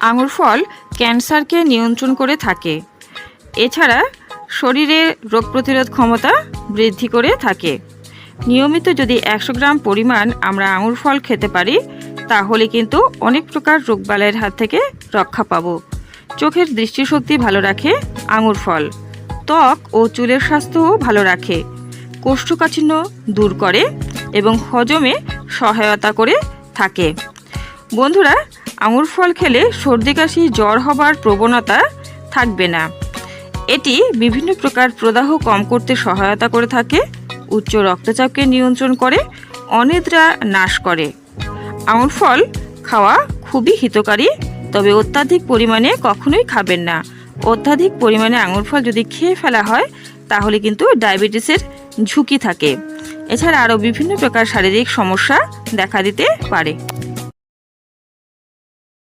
আঙুর ফল ক্যান্সারকে নিয়ন্ত্রণ করে থাকে। এছাড়া শরীরে রোগ প্রতিরোধ ক্ষমতা বৃদ্ধি করে থাকে। নিয়মিত যদি একশো গ্রাম পরিমাণ আমরা আঙুর ফল খেতে পারি, তাহলে কিন্তু অনেক প্রকার রোগবালাইয়ের হাত থেকে রক্ষা পাবো। চোখের দৃষ্টিশক্তি ভালো রাখে আঙুর ফল। ত্বক ও চুলের স্বাস্থ্যও ভালো রাখে। কোষ্ঠকাঠিন্য দূর করে এবং হজমে সহায়তা করে থাকে। বন্ধুরা আঙুর ফল খেলে সর্দি, কাশি, জ্বর হবার প্রবণতা থাকবে না। এটি বিভিন্ন প্রকার প্রদাহ কম করতে সহায়তা করে থাকে, উচ্চ রক্তচাপকে নিয়ন্ত্রণ করে, অনিদ্রা নাশ করে। আঙুর ফল খাওয়া খুবই হিতকারী, তবে অত্যাধিক পরিমাণে কখনোই খাবেন না। অত্যাধিক পরিমাণে আঙুর ফল যদি খেয়ে ফেলা হয়, তাহলে কিন্তু ডায়াবেটিসের ঝুঁকি থাকে। এছাড়া আরও বিভিন্ন প্রকার শারীরিক সমস্যা দেখা দিতে পারে।